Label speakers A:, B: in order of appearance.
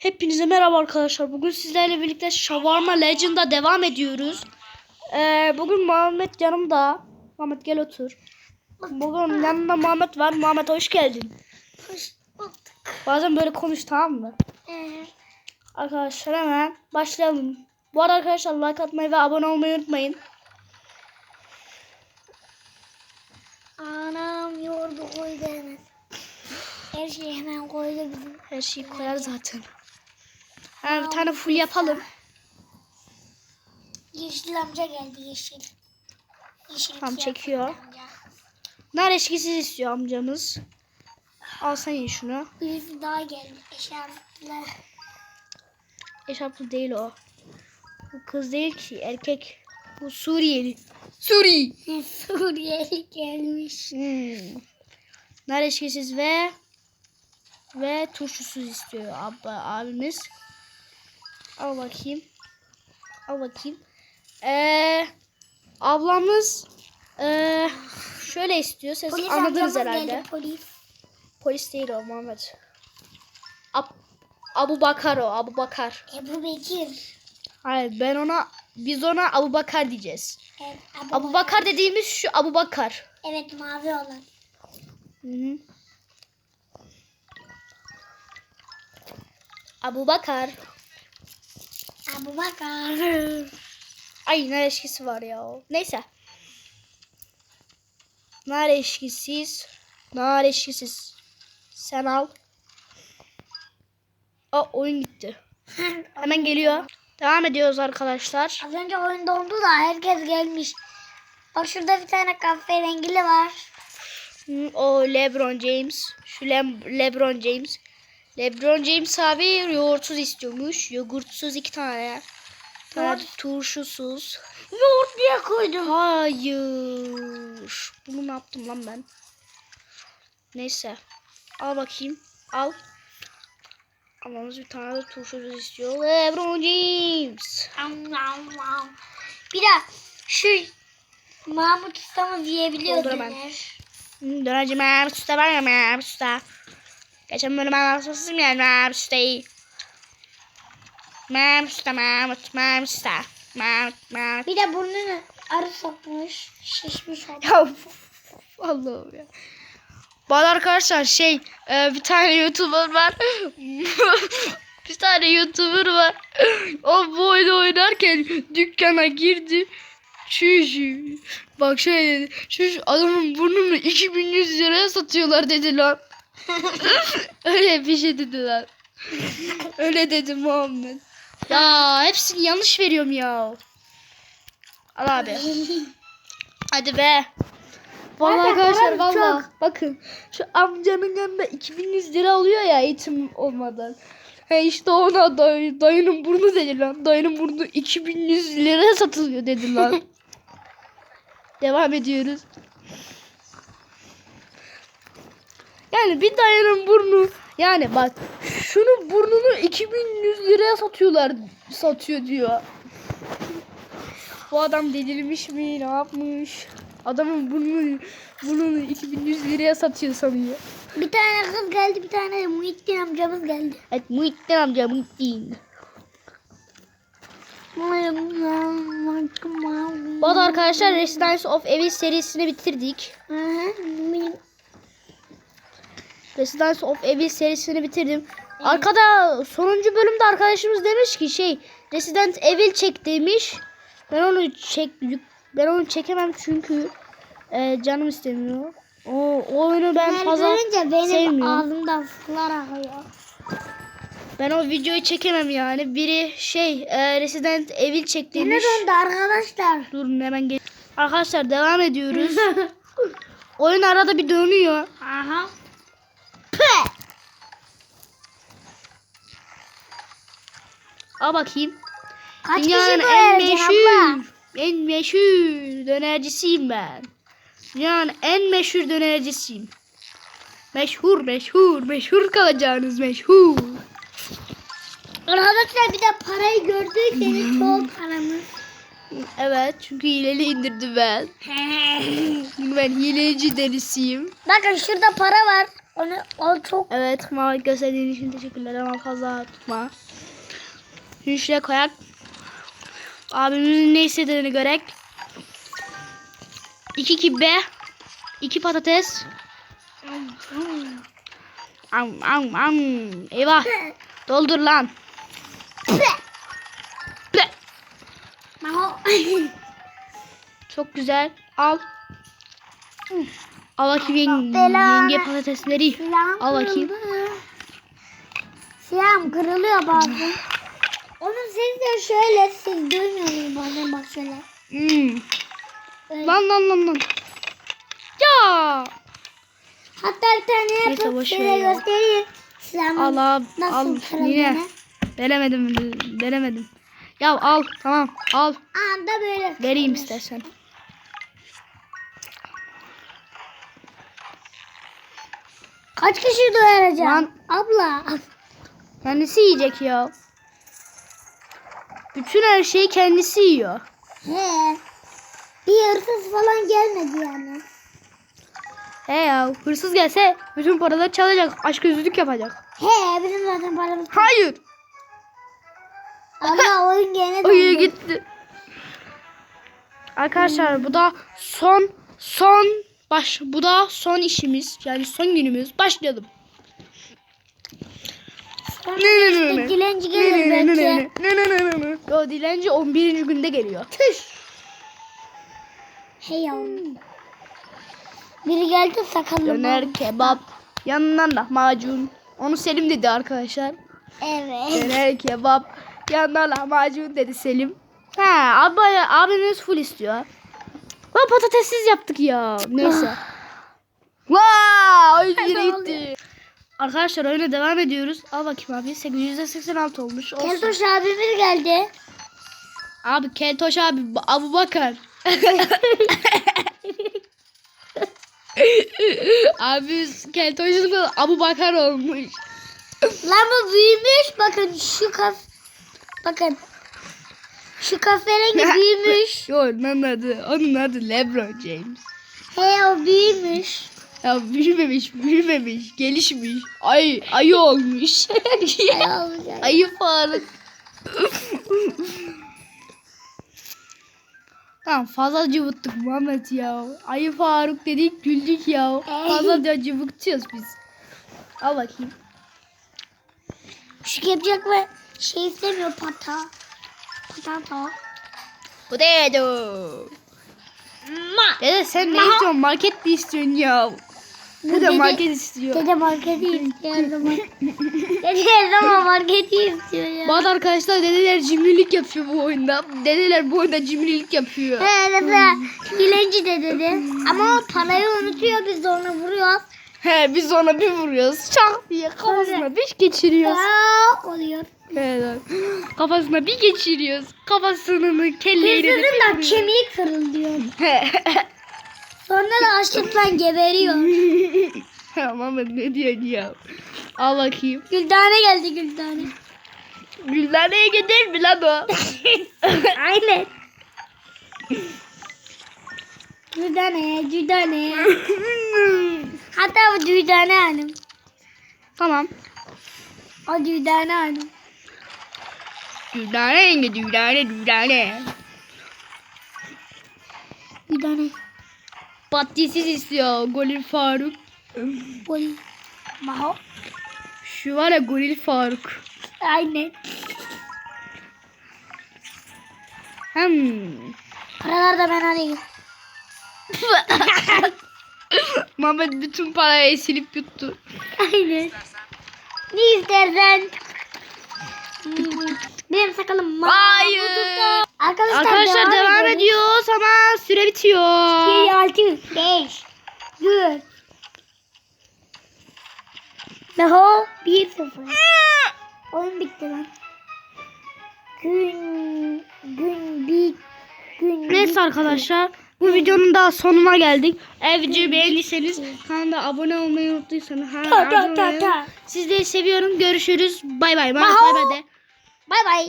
A: Hepinize merhaba arkadaşlar. Bugün sizlerle birlikte Shawarma Legend'a devam ediyoruz. Ee, bugün Muhammed yanımda. Muhammed gel otur. Bugün yanımda Muhammed var. Muhammed hoş geldin.
B: Hoş bulduk.
A: Bazen böyle konuş tamam mı?
B: Ee,
A: Arkadaşlar hemen başlayalım. Bu arada arkadaşlar like atmayı ve abone olmayı unutmayın.
B: anam yoğurdu hemen. Her şeyi hemen koydu bizim.
A: Her şeyi koyar zaten. Hemen bir tane full yapalım.
B: Yeşil amca geldi yeşil. Yeşil
A: Tam çekiyor. Nar eşkisiz istiyor amcamız. Al sen ye şunu.
B: Birisi daha geldi. Eşarplı.
A: Eşaplı değil o. Bu kız değil ki erkek. Bu Suriyeli. Suri.
B: Suriyeli gelmiş.
A: Hmm. Nar eşkisiz ve ve turşusuz istiyor abla, abimiz. Al bakayım. Al bakayım. Ee, ablamız ee, şöyle istiyor. Siz
B: Polis
A: anladınız herhalde.
B: geldi polis.
A: Polis değil o Muhammed. Ab Abu Bakar o. Abu Bakar.
B: Ebu Bekir.
A: Hayır ben ona biz ona Abu Bakar diyeceğiz.
B: Evet,
A: Abu Bakar dediğimiz şu Abu Bakar.
B: Evet mavi olan.
A: Hı hı. Abu Bakar.
B: Abu Bakar.
A: Ay nar eşkisi var ya. Neyse. Nar eşkisiz. Nar eşkisiz. Sen al. Aa oyun gitti. Hemen geliyor. Devam ediyoruz arkadaşlar.
B: Az önce oyun dondu da herkes gelmiş. Bak şurada bir tane kahverengili var.
A: Hı, O LeBron James. Şu Le- LeBron James. LeBron James abi yoğurtsuz istiyormuş. Yogurtsuz iki tane. Tane turşusuz.
B: Yoğurt diye koydum.
A: Hayır. Bunu ne yaptım lan ben? Neyse. Al bakayım. Al. Ablamız bir tane de turşusuz istiyor. LeBron James.
B: Am, am, am. Bir de şu Mahmut Usta'mı diyebiliyor
A: Doldur hemen.
B: döner.
A: Dönerci Mehmet Usta var ya Mehmet Usta. Geçen bölüm anlatsızım ya Mehmet Usta'yı. Mehmet Usta Mehmet Mehmet Usta. Mehmet Mehmet.
B: Bir de burnunu arı sokmuş. Şişmiş oldu.
A: Ya Allah'ım ya. Bana arkadaşlar şey e, bir tane YouTuber var. bir tane YouTuber var. O bu oyunu oynarken dükkana girdi. Şu. Bak şöyle dedi. Şu adamın burnunu 2100 liraya satıyorlar dedi lan. Öyle bir şey dedi lan. Öyle dedi Muhammed. Ya hepsini yanlış veriyorum ya. Al abi. Hadi be. Vallahi arkadaşlar vallahi bakın şu amcanın yanında 2100 lira alıyor ya eğitim olmadan. He işte ona dayı, dayının burnu dedi lan. Dayının burnu 2100 liraya satılıyor dedi lan. Devam ediyoruz. Yani bir dayının burnu yani bak şunun burnunu 2100 liraya satıyorlar satıyor diyor. Bu adam delirmiş mi? Ne yapmış? Adamın burnunu, burnunu 2100 liraya satıyor sanıyor.
B: Bir tane kız geldi bir tane Muhittin amcamız geldi.
A: Evet Muhittin amca Muhittin. Bu arada arkadaşlar Residence of Evil serisini bitirdik.
B: Hı hı,
A: Residence of Evil serisini bitirdim. Arkada sonuncu bölümde arkadaşımız demiş ki şey Resident Evil çek demiş. Ben onu çek ben onu çekemem çünkü e, canım istemiyor. O, o oyunu ben
B: Her
A: fazla
B: benim
A: sevmiyorum.
B: ağzımdan sular akıyor.
A: Ben o videoyu çekemem yani. Biri şey e, Resident Evil çek demiş.
B: döndü arkadaşlar.
A: Durun hemen gel. Arkadaşlar devam ediyoruz. Oyun arada bir dönüyor.
B: Aha.
A: Al bakayım.
B: Kaç
A: Dünyanın
B: kişi
A: en
B: koyacak abla?
A: meşhur, en meşhur dönercisiyim ben. Dünyanın en meşhur dönercisiyim. Meşhur, meşhur, meşhur kalacağınız meşhur.
B: Arkadaşlar bir de parayı gördüyseniz çok paramız.
A: Evet, çünkü hileli indirdim ben. Ben hileci derisiyim.
B: Bakın şurada para var. Onu o çok
A: Evet Mahmut gösterdiğin için teşekkürler ama fazla tutma. Şimdi şuraya koyak. Abimizin ne istediğini görek. 2 kibbe. 2 patates. Am am am. Eyvah. Doldur lan. Çok güzel. Al. Al bakayım yenge, yenge patatesleri.
B: Silahım
A: Al bakayım.
B: Silahım kırılıyor bazen. Onun sesi de şöyle siz duymuyor bazen bak şöyle.
A: Hmm.
B: Öyle.
A: Lan lan lan lan. Ya.
B: Hatta bir tane yapıp size göstereyim. Silahımın
A: Al
B: nasıl
A: Al.
B: kırıldığını.
A: Yine. Veremedim. Veremedim. Ya al. Tamam. Al.
B: Anda böyle.
A: Vereyim istersen.
B: Kaç kişi doyuracağım?
A: Lan.
B: Abla.
A: Kendisi yiyecek ya. Bütün her şeyi kendisi yiyor.
B: He. Bir hırsız falan gelmedi yani.
A: He ya. Hırsız gelse bütün paraları çalacak. Aşk gözlülük yapacak.
B: He bizim zaten paramız.
A: Hayır.
B: Allah oyun gene dondu.
A: gitti. Arkadaşlar bu da son son baş bu da son işimiz yani son günümüz. Başlayalım.
B: Sonra
A: Ne, ne, ne,
B: işte
A: ne.
B: dilenci
A: Ne,
B: gelir
A: ne, ne, ne,
B: belki.
A: ne, ne, ne, ne, ne. Yo dilenci 11. günde geliyor. Tüş.
B: Hey yavrum. Biri geldi sakallı.
A: Döner kebap yanından lahmacun. Onu Selim dedi arkadaşlar.
B: Evet.
A: Döner kebap yanından lahmacun dedi Selim. Ha abi, abimiz full istiyor. Lan patatessiz yaptık ya. Neyse. Vaa oyun yine gitti. Arkadaşlar oyuna devam ediyoruz. Al bakayım abi. %86 olmuş. Olsun.
B: Keltoş abimiz geldi.
A: Abi Keltoş abi Abu Bakar. abi Keltoş'un Abu Bakar olmuş.
B: Lan bu büyümüş. Bakın şu kaf... Bakın. Şu kahverengi büyümüş.
A: Yo onun adı, onun adı LeBron James.
B: He o büyümüş.
A: Ya büyümemiş, büyümemiş, gelişmiş. Ay, ayı olmuş. Ayı Faruk. tamam fazla cıvıttık Muhammed ya. Ayı Faruk dedik güldük ya. Fazla cıvıtıyoruz biz. Al bakayım.
B: Şu kepçek ve şey istemiyor pata. Patata.
A: Potato. Dede sen ne istiyorsun? Market mi istiyorsun ya? Dede
B: Dede-
A: market istiyor.
B: Dede marketi istiyor her zaman. Dede her zaman marketi istiyor ya.
A: Bazı arkadaşlar dedeler cimrilik yapıyor bu oyunda. Dedeler bu oyunda cimrilik yapıyor.
B: He mesela dilenci de dedi. Ama o parayı unutuyor biz de ona vuruyoruz.
A: He biz ona bir vuruyoruz. Çak diye kafasına bir geçiriyoruz.
B: Aa, oluyor.
A: Evet. Kafasına bir geçiriyoruz. Kafasını kelleyle de
B: da kemiği kırılıyor. Sonra da açlıktan geberiyor.
A: Tamam ne diyorsun ya? Al bakayım.
B: Güldane geldi Güldane.
A: Güldaneye gider mi lan o?
B: Aynen. Güldane, Güldane. Hatta bu Güldane hanım.
A: tamam.
B: O Güldane hanım.
A: Güldane yenge güldane güldane.
B: Güldane.
A: Patatesiz istiyor Golil Faruk.
B: Poli. Maho.
A: Şu var ya Golil Faruk.
B: Aynen.
A: Hmm.
B: Paralar da ben alayım.
A: Mehmet bütün parayı silip yuttu.
B: Aynen. Ne istersen. Benim sakalım mavi.
A: Hayır.
B: Arkadaşlar,
A: Arkadaşlar devam
B: ediyoruz.
A: ediyoruz ama süre bitiyor.
B: 2, 6, 5, 4. Daha 1, 0. Oyun bitti lan. Gün, gün bit, gün
A: Neyse arkadaşlar bu videonun daha sonuna geldik. Eğer videoyu beğendiyseniz kanala abone olmayı unuttuysanız ha,
B: Ta ta ta ta.
A: Sizleri seviyorum. Görüşürüz. Bay bay. Bay bay de.
B: Bay bay.